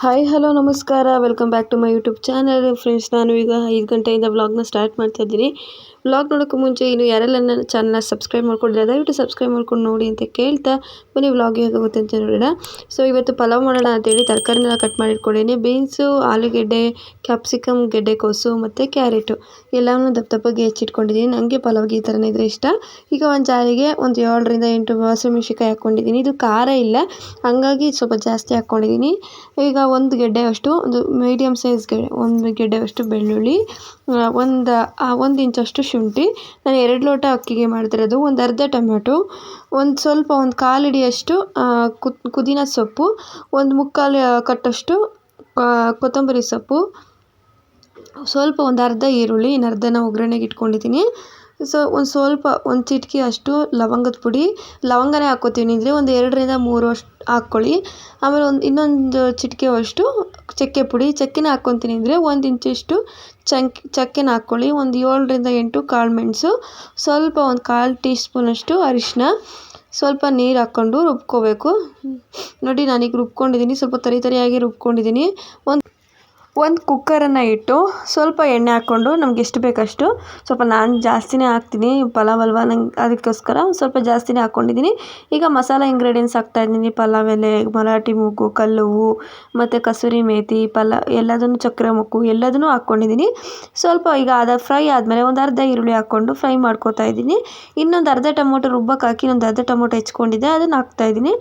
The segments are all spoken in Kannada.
ಹಾಯ್ ಹಲೋ ನಮಸ್ಕಾರ. Welcome back to my YouTube channel friends ನಾನು ಈಗ ಐದು ಗಂಟೆಯಿಂದ ವ್ಲಾಗ್ನ ಸ್ಟಾರ್ಟ್ ಮಾಡ್ತಾ ಇದ್ದೀನಿ. ವ್ಲಾಗ್ ನೋಡೋಕ್ಕೂ ಮುಂಚೆ ಇನ್ನು ಯಾರೆಲ್ಲ ನನ್ನ ಚಾನಲ್ನ ಸಬ್ಸ್ಕ್ರೈಬ್ ಮಾಡ್ಕೊಂಡಿಲ್ಲ ದಯವಿಟ್ಟು ಸಬ್ಸ್ಕ್ರೈಬ್ ಮಾಡ್ಕೊಂಡು ನೋಡಿ ಅಂತ ಕೇಳ್ತಾ ಬನ್ನಿ ವ್ಲಾಗ್ ಹೇಗಾಗುತ್ತೆ ಅಂತ ನೋಡೋಣ. ಸೊ ಇವತ್ತು ಪಲಾವ್ ಮಾಡೋಣ ಅಂತೇಳಿ ತರಕಾರಿನೆಲ್ಲ ಕಟ್ ಮಾಡಿ ಇಟ್ಕೊಂಡಿದ್ದೀನಿ ಬೀನ್ಸು ಆಲೂಗೆಡ್ಡೆ ಕ್ಯಾಪ್ಸಿಕಮ್ ಗೆಡ್ಡೆಕೋಸು ಮತ್ತು ಕ್ಯಾರೆಟು ಎಲ್ಲವನ್ನೂ ದಪ್ಪ ದಪ್ಪಗೆ ಹೆಚ್ಚಿಟ್ಕೊಂಡಿದ್ದೀನಿ. ನನಗೆ ಪಲಾವ್ಗೆ ಈ ಥರನೇ ಇದ್ರೆ ಇಷ್ಟ. ಈಗ ಒಂದು ಜಾರಿಗೆ ಒಂದು ಏಳರಿಂದ ಎಂಟು ಹಸಿಮೆಣ್ಸಿಕಾಯಿ ಹಾಕ್ಕೊಂಡಿದ್ದೀನಿ. ಇದು ಖಾರ ಇಲ್ಲ. ಹಾಗಾಗಿ ಸ್ವಲ್ಪ ಜಾಸ್ತಿ ಹಾಕ್ಕೊಂಡಿದ್ದೀನಿ. ಈಗ ಒಂದು ಗೆಡ್ಡೆ ಅಷ್ಟು ಒಂದು ಮೀಡಿಯಮ್ ಸೈಜ್ ಗೆಡ್ಡೆ ಒಂದು ಗೆಡ್ಡೆ ಅಷ್ಟು ಬೆಳ್ಳುಳ್ಳಿ ಒಂದು ಒಂದು ಇಂಚಷ್ಟು ಶುಂಠಿ. ನಾನು ಎರಡು ಲೋಟ ಅಕ್ಕಿಗೆ ಮಾಡ್ತಿರೋದು ಒಂದು ಅರ್ಧ ಟೊಮೆಟೊ ಒಂದು ಸ್ವಲ್ಪ ಒಂದು ಕಾಲು ಹಿಡಿಯಷ್ಟು ಕುದಿನ ಸೊಪ್ಪು, ಒಂದು ಮುಕ್ಕಾಲು ಕಟ್ಟಷ್ಟು ಕೊತ್ತಂಬರಿ ಸೊಪ್ಪು, ಸ್ವಲ್ಪ ಒಂದು ಅರ್ಧ ಈರುಳ್ಳಿ, ಇನ್ನು ಅರ್ಧನ ಒಗ್ಗರಣೆಗೆ ಇಟ್ಕೊಂಡಿದ್ದೀನಿ. ಸೊ ಒಂದು ಸ್ವಲ್ಪ, ಒಂದು ಚಿಟಿಕೆ ಅಷ್ಟು ಲವಂಗದ ಪುಡಿ. ಲವಂಗನೇ ಹಾಕ್ಕೋತೀವಿ ಅಂದರೆ ಒಂದು ಎರಡರಿಂದ ಮೂರು ಅಷ್ಟು ಹಾಕ್ಕೊಳ್ಳಿ ಆಮೇಲೆ ಒಂದು ಇನ್ನೊಂದು ಚಿಟಿಕೆ ಅಷ್ಟು ಚಕ್ಕೆ ಪುಡಿ. ಚಕ್ಕೆನ ಹಾಕ್ಕೊತೀನಿ ಅಂದರೆ ಒಂದು ಇಂಚಷ್ಟು ಚಂಕ್, ಚಕ್ಕೆನ ಹಾಕ್ಕೊಳ್ಳಿ ಒಂದು ಏಳರಿಂದ ಎಂಟು ಕಾಳು ಮೆಣಸು. ಸ್ವಲ್ಪ ಒಂದು ಕಾಲು ಟೀ ಸ್ಪೂನಷ್ಟು ಅರಿಶಿನ ಸ್ವಲ್ಪ ನೀರು ಹಾಕ್ಕೊಂಡು ರುಬ್ಕೋಬೇಕು. ನೋಡಿ, ನಾನೀಗ ರುಬ್ಕೊಂಡಿದ್ದೀನಿ ಸ್ವಲ್ಪ ತರಿ ತರಿಯಾಗಿ ರುಬ್ಕೊಂಡಿದ್ದೀನಿ ಒಂದು ಒಂದು ಕುಕ್ಕರನ್ನು ಇಟ್ಟು ಸ್ವಲ್ಪ ಎಣ್ಣೆ ಹಾಕ್ಕೊಂಡು ನಮ್ಗೆ ಎಷ್ಟು ಬೇಕಷ್ಟು ಸ್ವಲ್ಪ ನಾನು ಜಾಸ್ತಿನೇ ಹಾಕ್ತೀನಿ ಪಲಾವ್ ಅಲ್ವಾ? ನಂಗೆ ಅದಕ್ಕೋಸ್ಕರ ಸ್ವಲ್ಪ ಜಾಸ್ತಿನೇ ಹಾಕ್ಕೊಂಡಿದ್ದೀನಿ. ಈಗ ಮಸಾಲ ಇಂಗ್ರೀಡಿಯೆಂಟ್ಸ್ ಹಾಕ್ತಾಯಿದ್ದೀನಿ ಪಲಾವ್ ಎಲೆ, ಮರಾಠಿ ಮೂಗು, ಕಲ್ಲುವು ಮತ್ತು ಕಸೂರಿ ಮೇಥಿ ಪಲಾ ಎಲ್ಲದನ್ನು ಚಕ್ರ ಮುಕ್ಕು ಎಲ್ಲದನ್ನೂ ಹಾಕ್ಕೊಂಡಿದ್ದೀನಿ. ಸ್ವಲ್ಪ ಈಗ ಅದು ಫ್ರೈ ಆದಮೇಲೆ ಒಂದು ಅರ್ಧ ಈರುಳ್ಳಿ ಹಾಕ್ಕೊಂಡು ಫ್ರೈ ಮಾಡ್ಕೋತಾ ಇದ್ದೀನಿ. ಇನ್ನೊಂದು ಅರ್ಧ ಟೊಮೊಟೊ ರುಬ್ಬಕ್ಕೆ ಹಾಕಿ ಇನ್ನೊಂದು ಅರ್ಧ ಟೊಮೊಟೊ ಹೆಚ್ಕೊಂಡಿದ್ದೆ, ಅದನ್ನು ಹಾಕ್ತಾಯಿದ್ದೀನಿ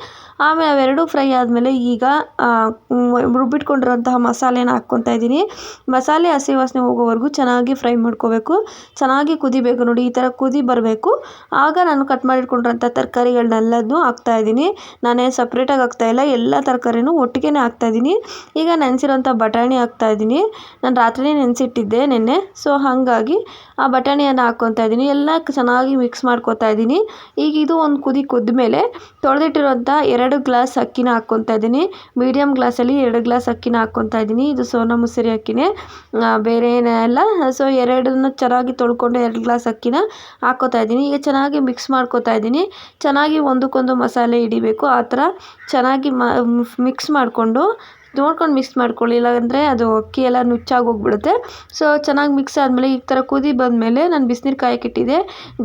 ಆಮೇಲೆ ಅವೆರಡೂ ಫ್ರೈ ಆದಮೇಲೆ ಈಗ ರುಬ್ಬಿಟ್ಕೊಂಡಿರೋಂತಹ ಮಸಾಲೆನ ಹಾಕ್ಕೊತಾ ಇದ್ದೀನಿ. ಮಸಾಲೆ, ಹಸಿ ವಾಸನೆ ಹೋಗೋವರೆಗೂ ಚೆನ್ನಾಗಿ ಫ್ರೈ ಮಾಡ್ಕೋಬೇಕು. ಚೆನ್ನಾಗಿ ಕುದಿಬೇಕು ನೋಡಿ, ಈ ಥರ ಕುದಿ ಬರಬೇಕು. ಆಗ ನಾನು ಕಟ್ ಮಾಡಿಟ್ಕೊಂಡಿರೋಂಥ ತರಕಾರಿಗಳನ್ನೆಲ್ಲದನ್ನೂ ಹಾಕ್ತಾಯಿದ್ದೀನಿ ನಾನೇ ಸಪ್ರೇಟಾಗಿ ಹಾಕ್ತಾಯಿಲ್ಲ ಎಲ್ಲ ತರಕಾರಿನೂ ಒಟ್ಟಿಗೆ ಹಾಕ್ತಾಯಿದ್ದೀನಿ ಈಗ ನೆನೆಸಿರೋಂಥ ಬಟಾಣಿ ಹಾಕ್ತಾಯಿದ್ದೀನಿ ನಾನು ರಾತ್ರಿಯೇ ನೆನೆಸಿಟ್ಟಿದ್ದೆ ನೆನ್ನೆ, ಸೊ ಹಾಗಾಗಿ ಆ ಬಟಾಣಿಯನ್ನು ಹಾಕ್ಕೊತಾ ಇದ್ದೀನಿ. ಎಲ್ಲ ಚೆನ್ನಾಗಿ ಮಿಕ್ಸ್ ಮಾಡ್ಕೊತಾ ಇದ್ದೀನಿ. ಈಗ ಇದು ಒಂದು ಕುದಿ ಕುದ್ಮೇಲೆ ತೊಳೆದಿಟ್ಟಿರೋಂಥ ಎರಡು ಗ್ಲಾಸ್ ಅಕ್ಕಿನ ಹಾಕ್ಕೊತಾ ಇದ್ದೀನಿ. ಮೀಡಿಯಮ್ ಗ್ಲಾಸಲ್ಲಿ ಎರಡು ಗ್ಲಾಸ್ ಅಕ್ಕಿನ ಹಾಕ್ಕೊತಾ ಇದ್ದೀನಿ. ಇದು ಸೋನಾ ಮಸೂರಿ ಅಕ್ಕಿನೇ ಬೇರೆ ಏನೆಲ್ಲ ಸೊ ಎರಡನ್ನು ಚೆನ್ನಾಗಿ ತೊಳ್ಕೊಂಡು ಎರಡು ಗ್ಲಾಸ್ ಅಕ್ಕಿನ ಹಾಕ್ಕೋತಾ ಇದ್ದೀನಿ. ಈಗ ಚೆನ್ನಾಗಿ ಮಿಕ್ಸ್ ಮಾಡ್ಕೊತಾ ಇದ್ದೀನಿ. ಚೆನ್ನಾಗಿ ಒಂದಕ್ಕೊಂದು ಮಸಾಲೆ ಹಿಡಿಬೇಕು. ಆ ಥರ ಚೆನ್ನಾಗಿ ಮಿಕ್ಸ್ ಮಾಡಿಕೊಂಡು, ನೋಡ್ಕೊಂಡು ಮಿಕ್ಸ್ ಮಾಡ್ಕೊಳ್ಳಿ. ಇಲ್ಲಾಂದರೆ ಅದು ಅಕ್ಕಿ ಎಲ್ಲ ನುಚ್ಚಾಗಿ ಹೋಗ್ಬಿಡುತ್ತೆ. ಸೊ ಚೆನ್ನಾಗಿ ಮಿಕ್ಸ್ ಆದಮೇಲೆ ಈ ಥರ ಕುದಿ ಬಂದಮೇಲೆ ನಾನು ಬಿಸಿನೀರು ಕಾಯಕ್ಕಿಟ್ಟಿದ್ದೆ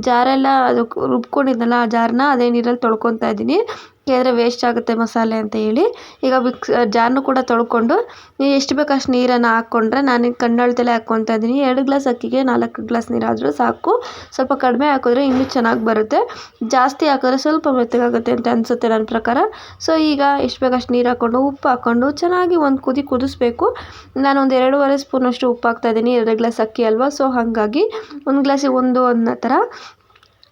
ಜಾರೆಲ್ಲ ಅದು ರುಬ್ಕೊಂಡಿದ್ನಲ್ಲ ಆ ಜಾರನ್ನ, ಅದೇ ನೀರಲ್ಲಿ ತೊಳ್ಕೊತಾ ಇದ್ದೀನಿ. ಯಾಕೆಂದರೆ ವೇಸ್ಟ್ ಆಗುತ್ತೆ ಮಸಾಲೆ ಅಂತ ಹೇಳಿ. ಈಗ ಮಿಕ್ಸ್ ಜಾರನ್ನು ಕೂಡ ತೊಳ್ಕೊಂಡು ಎಷ್ಟು ಬೇಕು ಅಷ್ಟು ನೀರನ್ನು ಹಾಕ್ಕೊಂಡ್ರೆ ನಾನು ಕಣ್ಣಳ್ತಲ್ಲೇ ಹಾಕ್ಕೊತಾ ಇದ್ದೀನಿ ಎರಡು ಗ್ಲಾಸ್ ಅಕ್ಕಿಗೆ ನಾಲ್ಕು ಗ್ಲಾಸ್ ನೀರಾದರೂ ಸಾಕು. ಸ್ವಲ್ಪ ಕಡಿಮೆ ಹಾಕಿದ್ರೆ ಇನ್ನೂ ಚೆನ್ನಾಗಿ ಬರುತ್ತೆ. ಜಾಸ್ತಿ ಹಾಕಿದ್ರೆ ಸ್ವಲ್ಪ ಮೆತ್ತಗಾಗುತ್ತೆ ಅಂತ ಅನಿಸುತ್ತೆ ನನ್ನ ಪ್ರಕಾರ. ಸೊ ಈಗ ಎಷ್ಟು ಬೇಕು ಅಷ್ಟು ನೀರು ಹಾಕ್ಕೊಂಡು, ಉಪ್ಪು ಹಾಕ್ಕೊಂಡು ಚೆನ್ನಾಗಿ ಒಂದು ಕುದಿ ಕುದಿಸ್ಬೇಕು. ನಾನು ಒಂದು ಎರಡೂವರೆ ಸ್ಪೂನಷ್ಟು ಉಪ್ಪು ಹಾಕ್ತಾಯಿದ್ದೀನಿ ಎರಡು ಗ್ಲಾಸ್ ಅಕ್ಕಿ ಅಲ್ವಾ? ಸೊ ಹಾಗಾಗಿ ಒಂದು ಗ್ಲಾಸಿಗೆ ಒಂದು ಅನ್ನೋ ಥರ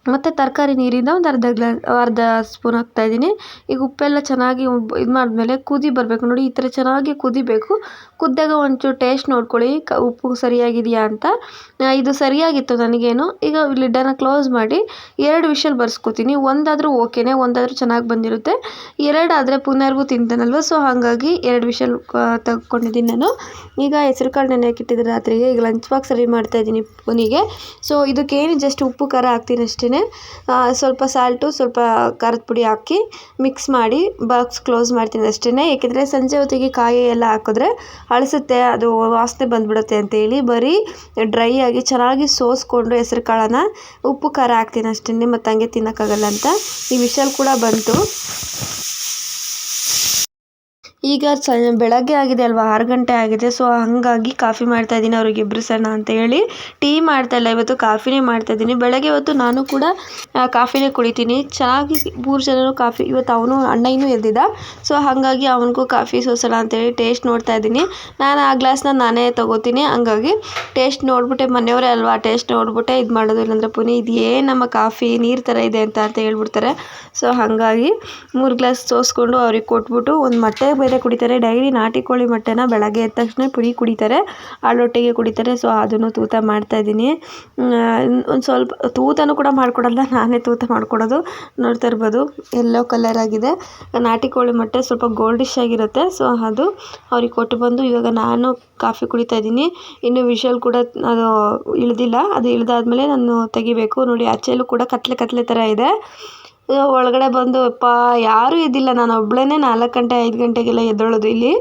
ಮತ್ತು ತರಕಾರಿ ನೀರಿಂದ ಒಂದು ಅರ್ಧ ಗ್ಲಾ, ಅರ್ಧ ಸ್ಪೂನ್ ಹಾಕ್ತಾಯಿದ್ದೀನಿ ಈಗ ಉಪ್ಪೆಲ್ಲ ಚೆನ್ನಾಗಿ ಇದು ಮಾಡಿದ್ಮೇಲೆ ಕುದಿ ಬರಬೇಕು. ನೋಡಿ, ಈ ಥರ ಚೆನ್ನಾಗಿ ಕುದಿಬೇಕು. ಕುದ್ದಾಗ ಒಂಚೂರು ಟೇಸ್ಟ್ ನೋಡ್ಕೊಳ್ಳಿ. ಕ, ಉಪ್ಪು ಸರಿಯಾಗಿದೆಯಾ ಅಂತ. ಇದು ಸರಿಯಾಗಿತ್ತು ನನಗೇನು. ಈಗ ಲಿಡ್ಡನ್ನು ಕ್ಲೋಸ್ ಮಾಡಿ ಎರಡು ವಿಷಲ್ ಬರ್ಸ್ಕೊತೀನಿ. ಒಂದಾದರೂ ಓಕೆನೇ ಒಂದಾದರೂ ಚೆನ್ನಾಗಿ ಬಂದಿರುತ್ತೆ. ಎರಡಾದರೆ ಪುನರ್ಗೂ ತಿಂತಾನಲ್ವ ಸೊ ಹಾಗಾಗಿ ಎರಡು ವಿಷಲ್ ತಗೊಂಡಿದ್ದೀನಿ ನಾನು. ಈಗ ಹೆಸರು ಕಾಳು ನೆನೆಯಕ್ಕಿಟ್ಟಿದ್ದೆ ರಾತ್ರಿಗೆ. ಈಗ ಲಂಚ್ ಬಾಕ್ಸ್ ರೆಡಿ ಮಾಡ್ತಾಯಿದ್ದೀನಿ ಪುನಿಗೆ. ಸೊ ಇದಕ್ಕೇನು ಜಸ್ಟ್ ಉಪ್ಪು, ಖಾರ ಹಾಕ್ತೀನಿ ಅಷ್ಟೇ ಸ್ವಲ್ಪ ಸಾಲ್ಟು ಸ್ವಲ್ಪ ಖಾರದ ಪುಡಿ ಹಾಕಿ ಮಿಕ್ಸ್ ಮಾಡಿ ಬಾಕ್ಸ್ ಕ್ಲೋಸ್ ಮಾಡ್ತೀನಿ ಅಷ್ಟೇ ಏಕೆಂದರೆ ಸಂಜೆ ಹೊತ್ತಿಗೆ ಕಾಯಿ ಎಲ್ಲ ಹಾಕಿದ್ರೆ ಅಳಿಸುತ್ತೆ, ಅದು ವಾಸನೆ ಬಂದುಬಿಡುತ್ತೆ ಅಂತೇಳಿ ಬರೀ ಡ್ರೈ ಆಗಿ ಚೆನ್ನಾಗಿ ಸೋಸ್ಕೊಂಡು ಹೆಸ್ರು ಕಾಳನ್ನ ಉಪ್ಪು ಖಾರ ಹಾಕ್ತೀನಿ ಅಷ್ಟೇ ಮತ್ತು ಹಂಗೆ ತಿನ್ನೋಕ್ಕಾಗಲ್ಲ ಅಂತ. ಈ ವಿಷಲ್ ಕೂಡ ಬಂತು. ಈಗ ಸ, ಬೆಳಗ್ಗೆ ಆಗಿದೆ ಅಲ್ವಾ, ಆರು ಗಂಟೆ ಆಗಿದೆ. ಸೊ ಹಾಗಾಗಿ ಕಾಫಿ ಮಾಡ್ತಾ ಇದ್ದೀನಿ ಅವ್ರಿಗೆ ಸರ್ ಅಂತ ಹೇಳಿ. ಟೀ ಮಾಡ್ತಾ ಇಲ್ಲ, ಇವತ್ತು ಕಾಫಿನೇ ಮಾಡ್ತಾ ಇದ್ದೀನಿ. ಬೆಳಗ್ಗೆ ಹೊತ್ತು ನಾನು ಕೂಡ ಕಾಫಿನೇ ಕುಡಿತೀನಿ. ಚೆನ್ನಾಗಿ ಮೂರು ಜನರು ಕಾಫಿ, ಇವತ್ತು ಅವನು ಅಣ್ಣ ಇನ್ನೂ ಎದ್ದಿದ್ದ. ಸೊ ಹಾಗಾಗಿ ಅವನಿಗೂ ಕಾಫಿ ಸೋಸೋಣ ಅಂತೇಳಿ ಟೇಸ್ಟ್ ನೋಡ್ತಾ ಇದ್ದೀನಿ. ನಾನು ಆ ಗ್ಲಾಸ್ನ ನಾನೇ ತೊಗೋತೀನಿ. ಹಂಗಾಗಿ ಟೇಸ್ಟ್ ನೋಡ್ಬಿಟ್ಟೆ, ಮನೆಯವರೇ ಅಲ್ವಾ, ಟೇಸ್ಟ್ ನೋಡ್ಬಿಟ್ಟೆ, ಇದು ಮಾಡೋದು ಇಲ್ಲಾಂದರೆ ಪುನಿ ಇದು ಏನು ನಮ್ಮ ಕಾಫಿ, ನೀರು ಥರ ಇದೆ ಅಂತ ಅಂತ ಹೇಳ್ಬಿಡ್ತಾರೆ. ಸೊ ಹಾಗಾಗಿ ಮೂರು ಗ್ಲಾಸ್ ಸೋಸ್ಕೊಂಡು ಅವ್ರಿಗೆ ಕೊಟ್ಬಿಟ್ಟು ಒಂದು ಮತ್ತೆ ಬೇರೆ ಕುಡಿತಾರೆ, ಡೈಲಿ ನಾಟಿ ಕೋಳಿ ಮೊಟ್ಟೆನ ಬೆಳಗ್ಗೆ ಎದ್ದ ತಕ್ಷಣ ಪುಡಿ ಕುಡಿತಾರೆ, ಹಾಲೊಟ್ಟೆಗೆ ಕುಡಿತಾರೆ. ಸೊ ಅದನ್ನು ತೂತ ಮಾಡ್ತಾಯಿದ್ದೀನಿ ಒಂದು ಸ್ವಲ್ಪ ತೂತನೂ ಕೂಡ ಮಾಡಿಕೊಡಲ್ಲ, ನಾನೇ ತೂತ ಮಾಡಿಕೊಡೋದು. ನೋಡ್ತಾ ಇರ್ಬೋದು, ಎಲ್ಲೋ ಕಲರ್ ಆಗಿದೆ. ನಾಟಿ ಕೋಳಿ ಮೊಟ್ಟೆ ಸ್ವಲ್ಪ ಗೋಲ್ಡಿಶ್ ಆಗಿರುತ್ತೆ. ಸೊ ಅದು ಅವ್ರಿಗೆ ಕೊಟ್ಟು ಬಂದು ಇವಾಗ ನಾನು ಕಾಫಿ ಕುಡಿತಾ ಇದ್ದೀನಿ. ಇನ್ನು ವಿಷಲ್ ಕೂಡ ಅದು ಇಳಿದಿಲ್ಲ. ಅದು ಇಳಿದಾದ್ಮೇಲೆ ನಾನು ತೆಗಿಬೇಕು. ನೋಡಿ ಆಚೆಯಲ್ಲೂ ಕೂಡ ಕತ್ಲೆ ಕತ್ಲೆ ಥರ ಇದೆ. ಒಳಗಡೆ ಬಂದು, ಅಪ್ಪ, ಯಾರೂ ಇದ್ದಿಲ್ಲ. ನಾನು ಒಬ್ಬಳೇ ನಾಲ್ಕು ಗಂಟೆ, ಐದು ಗಂಟೆಗೆಲ್ಲ ಎದ್ದೇಳೋದು ಇಲ್ಲಿ.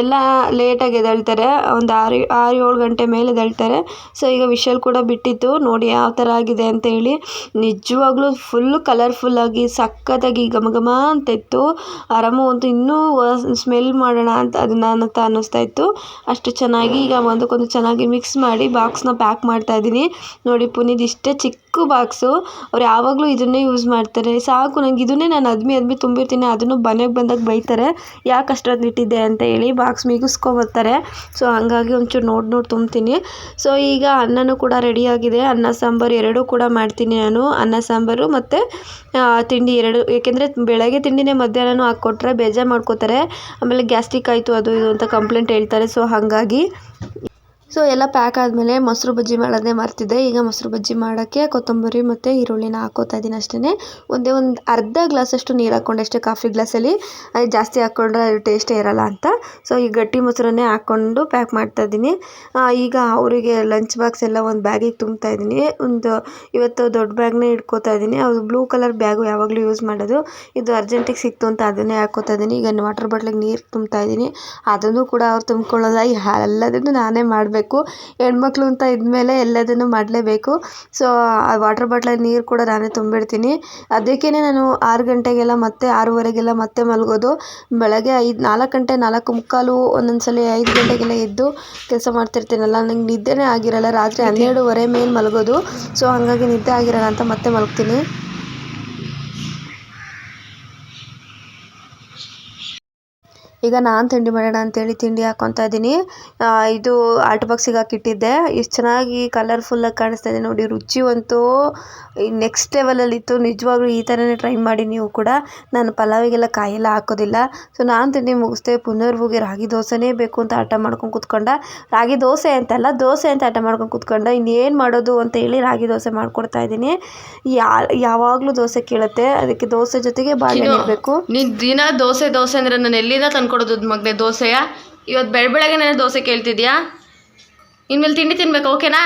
ಎಲ್ಲ ಲೇಟಾಗಿ ಎದ್ದೇಳ್ತಾರೆ. ಒಂದು ಆರು ಆರು, ಏಳು ಗಂಟೆ ಮೇಲೆ ಎದ್ದೇಳ್ತಾರೆ. ಸೊ ಈಗ ವಿಶಲ್ ಕೂಡ ಬಿಟ್ಟಿತ್ತು. ನೋಡಿ ಯಾವ ಥರ ಆಗಿದೆ ಅಂತ ಹೇಳಿ. ನಿಜವಾಗ್ಲೂ ಫುಲ್ ಕಲರ್ಫುಲ್ಲಾಗಿ ಸಖತ್ತಾಗಿ ಘಮ ಘಮ ಅಂತ ಇತ್ತು. ಆರಾಮು ಅಂತೂ ಇನ್ನೂ ಸ್ಮೆಲ್ ಮಾಡೋಣ ಅಂತ ಅದನ್ನ ಅಂತ ಅನ್ನಿಸ್ತಾ ಇತ್ತು. ಅಷ್ಟು ಚೆನ್ನಾಗಿ ಈಗ ಒಂದಕ್ಕೊಂದು ಚೆನ್ನಾಗಿ ಮಿಕ್ಸ್ ಮಾಡಿ ಬಾಕ್ಸ್ನ ಪ್ಯಾಕ್ ಮಾಡ್ತಾ ಇದ್ದೀನಿ. ನೋಡಿ, ಪುನೀತ್ ಇಷ್ಟೇ ಚಿಕ್ಕ ಬಾಕ್ಸು ಅವ್ರು ಯಾವಾಗಲೂ ಇದನ್ನೇ ಯೂಸ್ ಮಾಡ್ತಾರೆ. ಸಾಕು, ನಂಗೆ ಇದನ್ನೇ ನಾನು ಅದ್ಮಿ ಅದ್ಮಿ ತುಂಬಿರ್ತೀನಿ, ಅದನ್ನು ಮನೆಗೆ ಬಂದಾಗ ಬೈತಾರೆ. ಯಾಕೆ ಅಷ್ಟೊಂದು ಇಟ್ಟಿದ್ದೆ ಅಂತ ಹೇಳಿ ಬಾಕ್ಸ್ ಮೀಗಿಸ್ಕೊಬರ್ತಾರೆ. ಸೊ ಹಂಗಾಗಿ ಒಂಚೂರು ನೋಡಿ ನೋಡಿ ತುಂಬ್ತೀನಿ. ಸೊ ಈಗ ಅನ್ನನೂ ಕೂಡ ರೆಡಿಯಾಗಿದೆ ಅನ್ನ, ಸಾಂಬಾರು ಎರಡೂ ಕೂಡ ಮಾಡ್ತೀನಿ ನಾನು. ಅನ್ನ, ಸಾಂಬಾರು ಮತ್ತು ತಿಂಡಿ ಎರಡು. ಏಕೆಂದರೆ ಬೆಳಗ್ಗೆ ತಿಂಡಿನೇ ಮಧ್ಯಾಹ್ನನೂ ಹಾಕ್ಕೊಟ್ರೆ ಬೇಜಾರು ಮಾಡ್ಕೋತಾರೆ. ಆಮೇಲೆ ಗ್ಯಾಸ್ಟ್ರಿಕ್ ಆಯಿತು, ಅದು ಇದು ಅಂತ ಕಂಪ್ಲೇಂಟ್ ಹೇಳ್ತಾರೆ. ಸೊ ಹಾಗಾಗಿ ಸೊ ಎಲ್ಲ ಪ್ಯಾಕ್ ಆದಮೇಲೆ ಮೊಸರು ಬಜ್ಜಿ ಮಾಡೋದೇ ಮರ್ತಿದ್ದೆ. ಈಗ ಮೊಸರು ಬಜ್ಜಿ ಮಾಡೋಕ್ಕೆ ಕೊತ್ತಂಬರಿ ಮತ್ತು ಈರುಳ್ಳಿನ ಹಾಕ್ಕೋತಾ ಇದ್ದೀನಿ ಅಷ್ಟೇ ಒಂದೇ ಒಂದು ಅರ್ಧ ಗ್ಲಾಸಷ್ಟು ನೀರು ಹಾಕ್ಕೊಂಡೆ ಅಷ್ಟೇ, ಕಾಫಿ ಗ್ಲಾಸಲ್ಲಿ. ಅದು ಜಾಸ್ತಿ ಹಾಕ್ಕೊಂಡ್ರೆ ಅದು ಟೇಸ್ಟೇ ಇರೋಲ್ಲ ಅಂತ. ಸೊ ಈ ಗಟ್ಟಿ ಮೊಸರನ್ನೇ ಹಾಕ್ಕೊಂಡು ಪ್ಯಾಕ್ ಮಾಡ್ತಾ ಇದ್ದೀನಿ. ಈಗ ಅವರಿಗೆ ಲಂಚ್ ಬಾಕ್ಸ್ ಎಲ್ಲ ಒಂದು ಬ್ಯಾಗಿಗೆ ತುಂಬ್ತಾ ಇದ್ದೀನಿ. ಒಂದು ಇವತ್ತು ದೊಡ್ಡ ಬ್ಯಾಗ್ನೇ ಇಟ್ಕೋತಾ ಇದ್ದೀನಿ. ಅದು ಬ್ಲೂ ಕಲರ್ ಬ್ಯಾಗು ಯಾವಾಗಲೂ ಯೂಸ್ ಮಾಡೋದು. ಇದು ಅರ್ಜೆಂಟಿಗೆ ಸಿಕ್ತು ಅಂತ ಅದನ್ನೇ ಹಾಕ್ಕೋತಾ ಇದ್ದೀನಿ. ಈಗ ವಾಟರ್ ಬಾಟ್ಲಿಗೆ ನೀರು ತುಂಬ್ತಾ ಇದ್ದೀನಿ. ಅದನ್ನು ಕೂಡ ಅವ್ರು ತುಂಬ್ಕೊಳ್ಳೋದಾಗಿ ಎಲ್ಲದನ್ನು ನಾನೇ ಮಾಡಬೇಕು. ಹೆಣ್ಮಕ್ಳು ಅಂತ ಇದ್ಮೇಲೆ ಎಲ್ಲದನ್ನು ಮಾಡಲೇಬೇಕು. ಸೊ ಆ ವಾಟರ್ ಬಾಟ್ಲಲ್ಲಿ ನೀರು ಕೂಡ ನಾನೇ ತುಂಬಿಡ್ತೀನಿ. ಅದಕ್ಕೇ ನಾನು ಆರು ಗಂಟೆಗೆಲ್ಲ ಮತ್ತೆ ಆರೂವರೆಗೆಲ್ಲ ಮತ್ತೆ ಮಲಗೋದು. ಬೆಳಗ್ಗೆ ಐದು ನಾಲ್ಕು ಗಂಟೆ ನಾಲ್ಕು ಮುಕ್ಕಾಲು ಒಂದೊಂದು ಸಲ ಐದು ಗಂಟೆಗೆಲ್ಲ ಎದ್ದು ಕೆಲಸ ಮಾಡ್ತಿರ್ತೀನಲ್ಲ. ನಂಗೆ ನಿದ್ದೆನೇ ಆಗಿರಲ್ಲ. ರಾತ್ರಿ ಹನ್ನೆರಡುವರೆ ಮೇಲೆ ಮಲಗೋದು. ಸೊ ಹಾಗಾಗಿ ನಿದ್ದೆ ಆಗಿರಲ್ಲ ಅಂತ ಮತ್ತೆ ಮಲಗ್ತೀನಿ. ಈಗ ನಾನು ತಿಂಡಿ ಮಾಡೋಣ ಅಂತೇಳಿ ತಿಂಡಿ ಹಾಕ್ಕೊತಾ ಇದ್ದೀನಿ. ಇದು ಆರ್ಟ್ ಬಾಕ್ಸಿಗೆ ಹಾಕಿಟ್ಟಿದ್ದೆ. ಎಷ್ಟು ಚೆನ್ನಾಗಿ ಕಲರ್ಫುಲ್ಲಾಗಿ ಕಾಣಿಸ್ತಾ ಇದೆ ನೋಡಿ. ರುಚಿ ಅಂತೂ ನೆಕ್ಸ್ಟ್ ಲೆವೆಲಲ್ಲಿತ್ತು ನಿಜವಾಗ್ಲೂ ಈ ಥರನೇ ಟ್ರೈ ಮಾಡಿ ನೀವು ಕೂಡ ನಾನು ಪಲಾವಿಗೆಲ್ಲ ಕಾಯೆಲ್ಲ ಹಾಕೋದಿಲ್ಲ. ಸೊ ನಾನು ತಿಂಡಿ ಮುಗಿಸ್ದೆ. ಪುನರ್ವಾಗಿ ರಾಗಿ ದೋಸೆನೇ ಬೇಕು ಅಂತ ಆಟ ಮಾಡ್ಕೊಂಡು ಕೂತ್ಕೊಂಡ. ರಾಗಿ ದೋಸೆ ಅಂತಲ್ಲ ದೋಸೆ ಅಂತ ಆಟ ಮಾಡ್ಕೊಂಡು ಕೂತ್ಕೊಂಡ. ಇನ್ನೇನು ಮಾಡೋದು ಅಂತ ಹೇಳಿ ರಾಗಿ ದೋಸೆ ಮಾಡ್ಕೊಡ್ತಾ ಇದ್ದೀನಿ. ಯಾ ಯಾವಾಗಲೂ ದೋಸೆ ಕೇಳುತ್ತೆ. ಅದಕ್ಕೆ ದೋಸೆ ಜೊತೆಗೆ ಬಾಳೆಹಣ್ಣು ಇರಬೇಕು. ನೀನು ದಿನ ದೋಸೆ ದೋಸೆ ಅಂದರೆ ನಾನು ಎಲ್ಲಿಂದ ತಂದ್ಕೊಡೋದು ಮಗನೆ ದೋಸೆಯ? ಇವತ್ತು ಬೆಳ ಬೆಳಗ್ಗೆ ನಾನು ದೋಸೆ ಕೇಳ್ತಿದ್ಯಾ? ಇನ್ಮೇಲೆ ತಿಂಡಿ ತಿನ್ಬೇಕು ಓಕೆನಾ?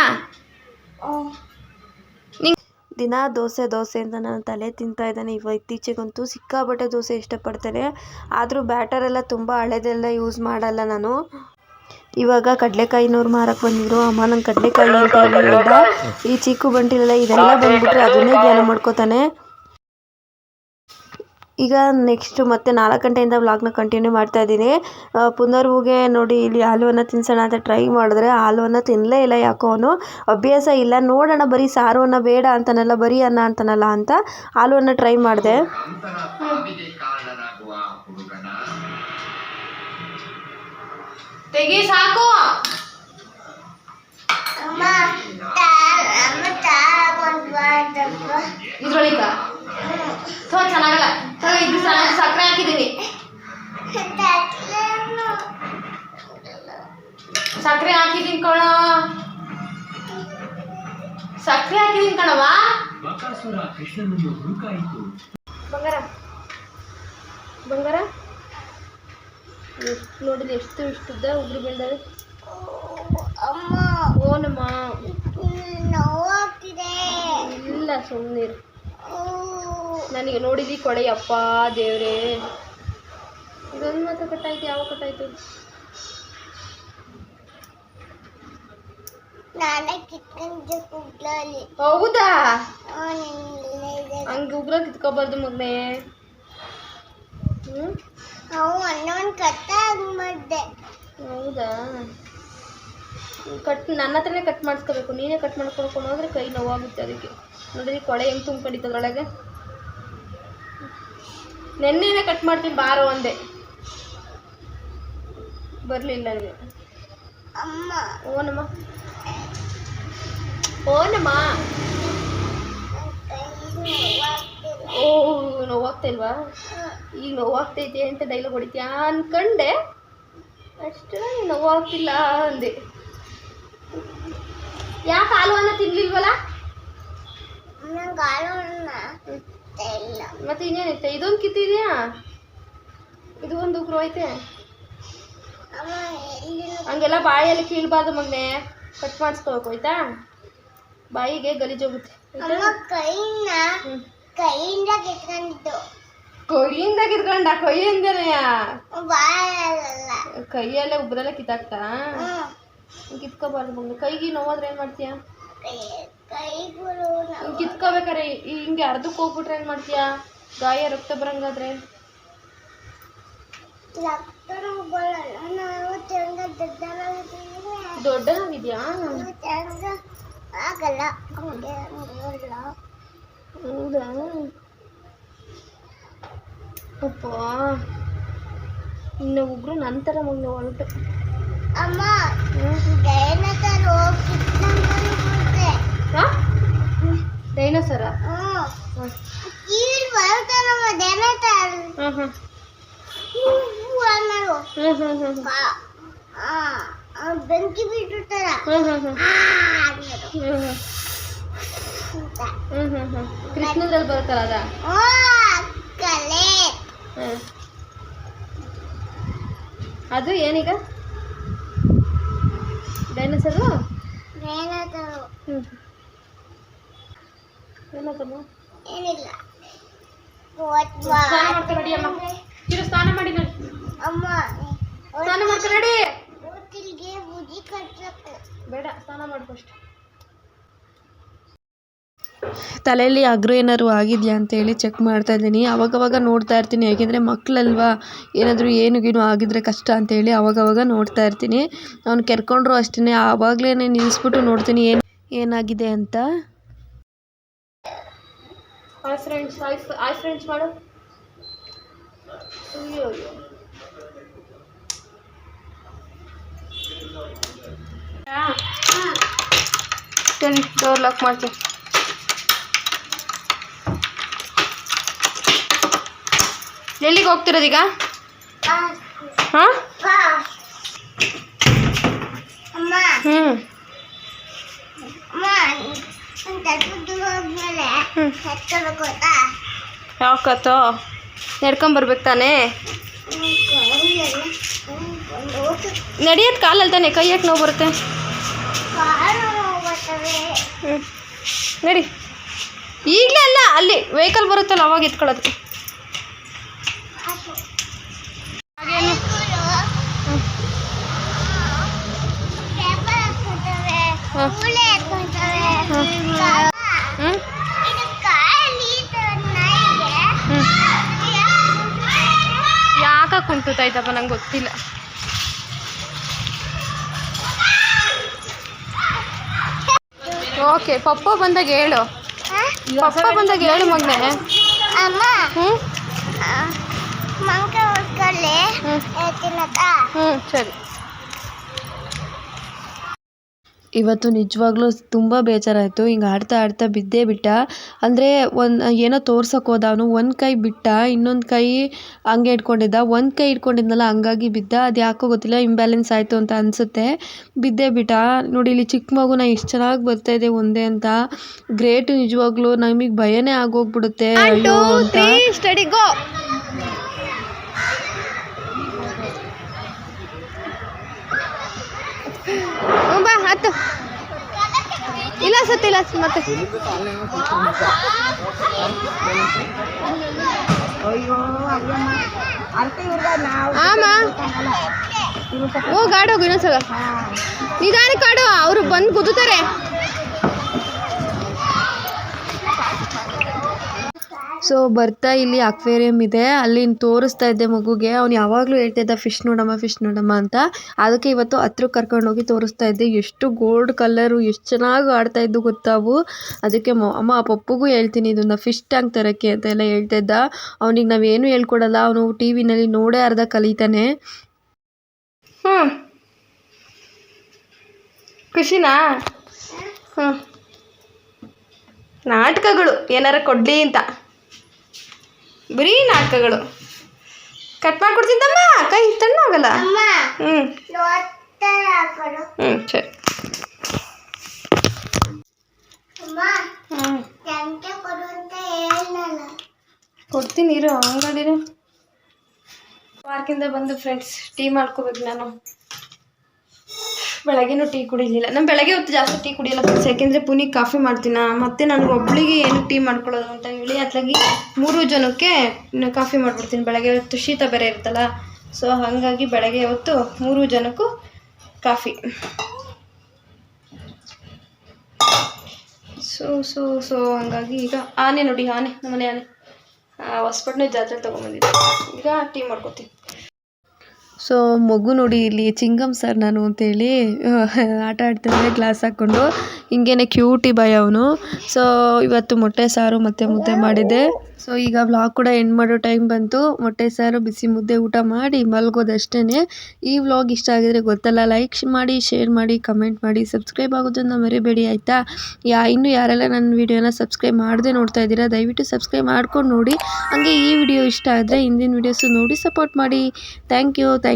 ದಿನ ದೋಸೆ ದೋಸೆ ಅಂತ ನಾನು ತಲೆ ತಿಂತಾ ಇದ್ದಾನೆ. ಇವಾಗ ಇತ್ತೀಚೆಗಂತೂ ಸಿಕ್ಕಾಬಟ್ಟೆ ದೋಸೆ ಇಷ್ಟಪಡ್ತೇನೆ. ಆದರೂ ಬ್ಯಾಟರೆಲ್ಲ ತುಂಬ ಹಳೆದೆಲ್ಲ ಯೂಸ್ ಮಾಡಲ್ಲ ನಾನು. ಇವಾಗ ಕಡಲೆಕಾಯಿನವ್ರು ಮಾರಕ್ಕೆ ಬಂದಿದ್ರು. ಅಮ್ಮ ನಂಗೆ ಕಡಲೆಕಾಯಿ ಅಂತ. ಈ ಚಿಕ್ಕು ಬಂಟಿಲೆಲ್ಲ ಇದೆಲ್ಲ ಬಂದ್ಬಿಟ್ರೆ ಅದನ್ನೇ ಧ್ಯಾನ ಮಾಡ್ಕೋತಾನೆ. ಈಗ ನೆಕ್ಸ್ಟ್ ಮತ್ತೆ ನಾಲ್ಕು ಗಂಟೆಯಿಂದ ವ್ಲಾಗ್ನ ಕಂಟಿನ್ಯೂ ಮಾಡ್ತಾ ಇದ್ದೀನಿ. ಪುನರ್ವುಗೆ ನೋಡಿ ಇಲ್ಲಿ ಹಾಲುವನ್ನು ತಿನ್ಸೋಣ ಅಂತ ಟ್ರೈ ಮಾಡಿದ್ರೆ ಹಾಲುವನ್ನು ತಿನ್ನಲೇ ಇಲ್ಲ ಯಾಕೋ ಅವನು. ಅಭ್ಯಾಸ ಇಲ್ಲ ನೋಡೋಣ ಬರೀ ಸಾರು ಅನ್ನ ಬೇಡ ಅಂತಾನಲ್ಲ ಬರೀ ಅನ್ನ ಅಂತಾನಲ್ಲ ಅಂತ ಹಾಲುವನ್ನು ಟ್ರೈ ಮಾಡಿದೆ. ತೆಗಿ ಸಾಕು. ಥೋ ಚೆನ್ನಾಗಲ್ಲ. ಥೋ ಇದು ಚೆನ್ನಾಗಿ ಸಕ್ಕರೆ ಹಾಕಿದ್ದೀನಿ ಸಕ್ಕರೆ ಹಾಕಿದ್ದೀನಿ ಕಣ. ಸಕ್ಕರೆ ಹಾಕಿದ್ದೀನಿ ಕಣವ ಬಂಗಾರ. ಬಂಗಾರ? ಎಷ್ಟು ನೋಡಿದ್ರೆ ಎಷ್ಟು ಇಷ್ಟುದ್ದ ಉಗುರು ಅಮ್ಮ ಓನಮ್ಮ. ಇಲ್ಲ ಸುಮ್ಮನೆ ನನಗೆ ನೋಡಿದಿ ಕೊಳೆ ಅಪ್ಪ ದೇವ್ರೇ. ಇದೊಂದು ಮಾತ್ರ ಕಟ್ಟಾಯ್ತು ಯಾವ ಕಟ್ಟಾಯ್ತು? ನಾನೇ ಕಿತ್ಕೊಂಡೆ ಕುಗ್ಲಲ್ಲಿ ಹೌದಾ? ಹಂಗ ಉಗ್ರ ಕಿತ್ಕೋಬಾರ್ದು ಮಗನೇ. ಹ್ಞೂ ಅವು ಅನ್ನೊಂದು ಕಟ್ಟ ಮಾಡಿದೆ ಹೌದಾ? ಕಟ್ ನನ್ನ ಹತ್ರನೇ ಕಟ್ ಮಾಡಿಸ್ಕೋಬೇಕು. ನೀನೇ ಕಟ್ ಮಾಡ್ಕೊಂಡು ಹೋದ್ರೆ ಕೈ ನೋವಾಗುತ್ತೆ ಅದಕ್ಕೆ. ನೋಡಿದ್ರೆ ಕೊಳೆ ಹೆಂಗ್ ತುಂಬ್ಕೊಂಡಿತ್ತು ಅದ್ರೊಳಗೆ? ನೆನ್ನೆನೇ ಕಟ್ ಮಾಡ್ತೀನಿ ಬಾರೋ ಒಂದೇ ಬರಲಿಲ್ಲ ನನಗೆ ಅಮ್ಮ. ಓನಮ್ಮ. ಓನಮ್ಮ. ಓ ನೋವಾಗ್ತಾ ಇಲ್ವಾ ಈಗ ನೋವಾಗ್ತೈತಿ ಅಂತ ಡೈಲಾಗ್ ಹೊಡಿತೀಯಾ ಅನ್ಕಂಡೆ. ಅಷ್ಟು ನೋವಾಗ್ತಿಲ್ಲ ಅಂದೆ. ಯಾಕೆ ಹಾಲುವನ್ನ ತಿನ್ಲಿಲ್ವಲ್ಲ? ನಂಗೆ ಇಲ್ಲ. ಮತ್ತೆ ಇನ್ನೇನೈತೆ? ಇದೊಂದು ಕಿತ್ತಿದ್ಯಾ ಇದು ಒಂದು ಉಗ್ರು ಐತೆ. ಹಂಗೆಲ್ಲ ಬಾಯಲ್ಲಿ ಕೀಳ್ಬಾರ್ದು ಮಗನೆ ಕಟ್ ಮಾಡಿಸ್ಕೋಬೇಕು ಆಯ್ತಾ? ಬಾಯಿಗೆ ಗಲೀಜೋಗುತ್ತೆ ಕೈಯಿಂದ ಕಿತ್ಕೊಂಡಿದ್ದು. ಕೈಯಿಂದ ಕಿತ್ಕೊಂಡ? ಕೈಯಿಂದನೇ? ಕೈಯಲ್ಲೇ ಉಬ್ರಲ್ಲೇ ಕಿತ್ತಾಕ್ತಾ? ಕಿತ್ಕೋಬಾರ್ದು ಮಗನ ಕೈಗೆ ನೋವಾದ್ರೆ ಏನು ಮಾಡ್ತೀಯಾ? ಕಿತ್ಕೋಬೇಕಾರೆ ಹಿಂಗೆ ಅರ್ಧಕ್ಕೆ ಹೋಗ್ಬಿಟ್ರೆ ಏನು ಮಾಡ್ತೀಯಾ? ಗಾಯ ರಕ್ತ ಬರಂಗಾದ್ರೆ? ದೊಡ್ಡದಾಗಿದ್ಯಾ ಆಗಲ್ಲ. ಹೌದಾ? ಅಪ್ಪ. ಇನ್ನು ಉಗ್ರು ನಂತರ ಮಗನ ಹೊರಟು. ಅಮ್ಮ ಹೋಗಿ ಕಿತ್ಕೊಂಡ್ಬಂದ್ಬಿಡ್ತೆ ಹಾಂ ಡೈನೋಸರ ಹ್ಞೂ ಇಲ್ಲಿ ಬರುತ್ತಾನಮ್ಮ ದೈನತರ ಹಾಂ ಹಾಂ ಹೂ ಅನ್ನೋರು ಹ್ಞೂ ಹ್ಞೂ ಹ್ಞೂ ಬಾ- ಆ, ಆ, ಬೆಂಕಿ ಬಿಟ್ಟಿರ್ತಾರ ಕೃಷ್ಣದ್ರಲ್ಲಿ ಬರುತ್ತಲ್ಲ ಅದ? ಅದು ಏನೀಗ? ಡೈನೋಸರು? ದೈನತರು ಹ್ಞೂ ಏನಿಲ್ಲ. ಸ್ನಾನ ಮಾಡ್ಕೊ ನಡಿ ಅಮ್ಮ. ಇರು ಸ್ನಾನ ಮಾಡಿ ನೋಡಿ. ಅಮ್ಮ ಸ್ನಾನ ನಡಿ. ಬೇಡ ಸ್ನಾನ ಮಾಡ್ಕೊಷ್ಟಾ ತಲೆಯಲ್ಲಿ ಅಗ್ರ ಏನಾದ್ರು ಆಗಿದೆಯಾ ಅಂತೇಳಿ ಚೆಕ್ ಮಾಡ್ತಾ ಇದ್ದೀನಿ. ಅವಾಗವಾಗ ನೋಡ್ತಾ ಇರ್ತೀನಿ. ಯಾಕೆಂದರೆ ಮಕ್ಕಳಲ್ವಾ ಏನಾದರೂ ಏನು ಗೀನು ಆಗಿದ್ರೆ ಕಷ್ಟ ಅಂತೇಳಿ ಅವಾಗವಾಗ ನೋಡ್ತಾ ಇರ್ತೀನಿ. ಅವ್ನು ಕೆರ್ಕೊಂಡ್ರು ಅಷ್ಟೇ ಆವಾಗಲೇ ನಿಲ್ಲಿಸ್ಬಿಟ್ಟು ನೋಡ್ತೀನಿ. ಏನು ಏನಾಗಿದೆ ಅಂತ. Hi friends hi hi friends ಮಾಡು ಅಯ್ಯೋ ಅಯ್ಯೋ ಟೆನ್ ಡೋರ್ ಲಾಕ್ ಮಾಡ್ತೀನಿ ಎಲ್ಲಿಗೆ ಹೋಗ್ತಿರೋದೀಗ ಹಾಂ? ಅಮ್ಮ. ಹ್ಞೂ ಯಾಕತ್ತೋ ನಡ್ಕೊಂಬರ್ಬೇಕು ತಾನೇ? ನಡೆಯೋದು ಕಾಲಲ್ಲಿ ತಾನೆ, ಕೈ ಯಾಕೆ ನೋವು ಬರುತ್ತೆ? ನಡಿ. ಈಗಲೇ ಅಲ್ಲ, ಅಲ್ಲಿ ವೆಹಿಕಲ್ ಬರುತ್ತಲ್ಲ, ಅವಾಗ ಎತ್ಕೊಳ್ಳೋದು. ಹಾಗೇನು? ಪೇಪರ್ ಯಾಕೆ ಕುಂಟುತ್ತಾಯ್ತಪ್ಪ ನಂಗೆ ಗೊತ್ತಿಲ್ಲ. ಓಕೆ ಪಪ್ಪ ಬಂದಾಗ ಹೇಳು. ಪಪ್ಪ ಬಂದಾಗ ಹೇಳು ಮೊನ್ನೆ. ಅಮ್ಮ ಹ್ಞೂ ಮಂಕ ಹೊಡ್ಕೊಳ್ಳಿ ಹ್ಞೂ ಸರಿ. ಇವತ್ತು ನಿಜವಾಗ್ಲೂ ತುಂಬ ಬೇಜಾರಾಯಿತು. ಹಿಂಗೆ ಆಡ್ತಾ ಆಡ್ತಾ ಬಿದ್ದೇ ಬಿಟ್ಟ. ಅಂದರೆ ಒಂದು ಏನೋ ತೋರ್ಸಕ್ಕೆ ಹೋದ ಅವನು. ಒಂದು ಕೈ ಬಿಟ್ಟ ಇನ್ನೊಂದು ಕೈ ಹಂಗೆ ಇಟ್ಕೊಂಡಿದ್ದ. ಒಂದು ಕೈ ಇಟ್ಕೊಂಡಿದ್ನಲ್ಲ ಹಂಗಾಗಿ ಬಿದ್ದ. ಅದು ಯಾಕೋ ಗೊತ್ತಿಲ್ಲ ಇಂಬ್ಯಾಲೆನ್ಸ್ ಆಯಿತು ಅಂತ ಅನಿಸುತ್ತೆ. ಬಿದ್ದೇ ಬಿಟ್ಟ. ನೋಡಿ ಇಲ್ಲಿ ಚಿಕ್ಕ ಮಗುನ ಎಷ್ಟು ಚೆನ್ನಾಗಿ ಇದೆ ಒಂದೇ ಅಂತ. ಗ್ರೇಟ್ ನಿಜವಾಗ್ಲೂ ನಮಗೆ ಭಯನೇ ಆಗೋಗ್ಬಿಡುತ್ತೆ. ಅಯ್ಯೋ ಅಂತ. ಬಾ ಹತ್ತು ಇಲ್ಲ ಸತ್ತಿಲ್ಲ ಮತ್ತೆ. ಆಮ. ಓ ಗಾಡಿ ಹೋಗು ಇನ್ನೊಂದ್ಸಲ. ನಿಧಾನಕ್ಕೆ ಕಾಡು ಅವರು ಬಂದು ಕುದುತ್ತಾರೆ ಸೊ ಬರ್ತಾ ಇಲ್ಲಿ ಅಕ್ವೇರಿಯಂ ಇದೆ. ಅಲ್ಲಿ ತೋರಿಸ್ತಾ ಇದ್ದೆ ಮಗುಗೆ. ಅವ್ನು ಯಾವಾಗಲೂ ಹೇಳ್ತಾ ಇದ್ದ ಫಿಶ್ ನೋಡಮ್ಮ ಫಿಶ್ ನೋಡಮ್ಮ ಅಂತ. ಅದಕ್ಕೆ ಇವತ್ತು ಹತ್ರಕ್ಕೆ ಕರ್ಕೊಂಡೋಗಿ ತೋರಿಸ್ತಾ ಇದ್ದೆ. ಎಷ್ಟು ಗೋಲ್ಡ್ ಕಲರು ಎಷ್ಟು ಚೆನ್ನಾಗಿ ಆಡ್ತಾ ಇದ್ದು ಗೊತ್ತಾವು ಅದಕ್ಕೆ ಅಮ್ಮ ಪಪ್ಪುಗೂ ಹೇಳ್ತೀನಿ ಇದನ್ನ ಫಿಶ್ ಟ್ಯಾಂಕ್ ತರೋಕ್ಕೆ ಅಂತ ಎಲ್ಲ ಹೇಳ್ತಾ ಇದ್ದ. ಅವನಿಗೆ ನಾವೇನು ಹೇಳ್ಕೊಡಲ್ಲ. ಅವನು ಟಿ ವಿನಲ್ಲಿ ನೋಡೇ ಅರ್ಧ ಕಲಿತಾನೆ. ಖುಷಿನಾ? ಹ್ಞೂ ನಾಟಕಗಳು ಏನಾರ ಕೊಡ್ಲಿ ಅಂತ. ಬರೀ ನಾಟಕಗಳು. ಕಟ್ ಮಾಡ್ಕೊಡ್ತಿದ್ದಮ್ಮ? ಕೈ ತಣ್ಣಾಗಲ್ಲ ಅಮ್ಮ ಹ್ಞೂ ನೋಡ್ತಾರ ಹಾಕೋದು ಹ್ಞೂ ಸರಿ. ಅಮ್ಮ ಹ್ಞೂ ಟಂಕೆ ಕೊಡು ಅಂತ ಹೇಳಲ್ಲ ಕೊಡ್ತೀನಿ ಇರು ಹಂಗಡಿರು ಪಾರ್ಕಿಂದ ಬಂದು ಫ್ರೆಂಡ್ಸ್ ಟೀ ಮಾಡ್ಕೋಬೇಕು ನಾನು. ಬೆಳಗ್ಗೆನೂ ಟೀ ಕುಡಿಲಿಲ್ಲ. ನಾನು ಬೆಳಗ್ಗೆ ಹೊತ್ತು ಜಾಸ್ತಿ ಟೀ ಕುಡಿಯಲ್ಲ ಫ್ರೆಂಡ್ಸ್ ಯಾಕೆಂದರೆ ಪುನೀಗೆ ಕಾಫಿ ಮಾಡ್ತೀನ? ಮತ್ತು ನನಗೆ ಒಬ್ಬಳಿಗೆ ಏನು ಟೀ ಮಾಡ್ಕೊಳ್ಳೋದು ಅಂತ ಹೇಳಿ ಅತ್ಲಾಗಿ ಮೂರು ಜನಕ್ಕೆ ಕಾಫಿ ಮಾಡಿಬಿಡ್ತೀನಿ. ಬೆಳಗ್ಗೆ ಹೊತ್ತು ಶೀತ ಬೇರೆ ಇರುತ್ತಲ್ಲ ಸೊ ಹಾಗಾಗಿ ಬೆಳಗ್ಗೆ ಹೊತ್ತು ಮೂರು ಜನಕ್ಕೂ ಕಾಫಿ. ಸೊ ಸೊ ಸೊ ಹಂಗಾಗಿ ಈಗ ಆನೆ ನೋಡಿ, ಆನೆ, ನಮ್ಮನೆ ಆನೆ. ಹೊಸಪಟ್ಟಣ ಜಾತ್ರೆ ತೊಗೊಂಬಂದಿದ್ದೆ. ಈಗ ಟೀ ಮಾಡ್ಕೊತೀನಿ. ಸೊ ಮಗು ನೋಡಿ ಇಲ್ಲಿ ಚಿಂಗಮ್ ಸರ್ ನಾನು ಅಂತೇಳಿ ಆಟ ಆಡ್ತಿದ್ದೆ ಗ್ಲಾಸ್ ಹಾಕ್ಕೊಂಡು. ಹಿಂಗೇನೆ ಕ್ಯೂಟಿ ಬಾಯ್ ಅವನು. ಸೊ ಇವತ್ತು ಮೊಟ್ಟೆ ಸಾರು ಮತ್ತು ಮುದ್ದೆ ಮಾಡಿದ್ದೆ. ಸೊ ಈಗ ವ್ಲಾಗ್ ಕೂಡ ಎಂಡ್ ಮಾಡೋ ಟೈಮ್ ಬಂತು. ಮೊಟ್ಟೆ ಸಾರು, ಬಿಸಿ ಮುದ್ದೆ ಊಟ ಮಾಡಿ ಮಲ್ಗೋದಷ್ಟೇ ಈ ವ್ಲಾಗ್ ಇಷ್ಟ ಆಗಿದ್ರೆ ಗೊತ್ತಲ್ಲ ಲೈಕ್ ಮಾಡಿ ಶೇರ್ ಮಾಡಿ ಕಮೆಂಟ್ ಮಾಡಿ ಸಬ್ಸ್ಕ್ರೈಬ್ ಆಗೋದನ್ನ ಮರಿಬೇಡಿ, ಆಯಿತಾ? ಯಾ, ಇನ್ನೂ ಯಾರೆಲ್ಲ ನನ್ನ ವೀಡಿಯೋನ ಸಬ್ಸ್ಕ್ರೈಬ್ ಮಾಡದೆ ನೋಡ್ತಾ ಇದ್ದೀರಾ, ದಯವಿಟ್ಟು ಸಬ್ಸ್ಕ್ರೈಬ್ ಮಾಡ್ಕೊಂಡು ನೋಡಿ. ಹಂಗೆ ಈ ವಿಡಿಯೋ ಇಷ್ಟ ಆದರೆ ಹಿಂದಿನ ವೀಡಿಯೋಸು ನೋಡಿ ಸಪೋರ್ಟ್ ಮಾಡಿ. Thank you thank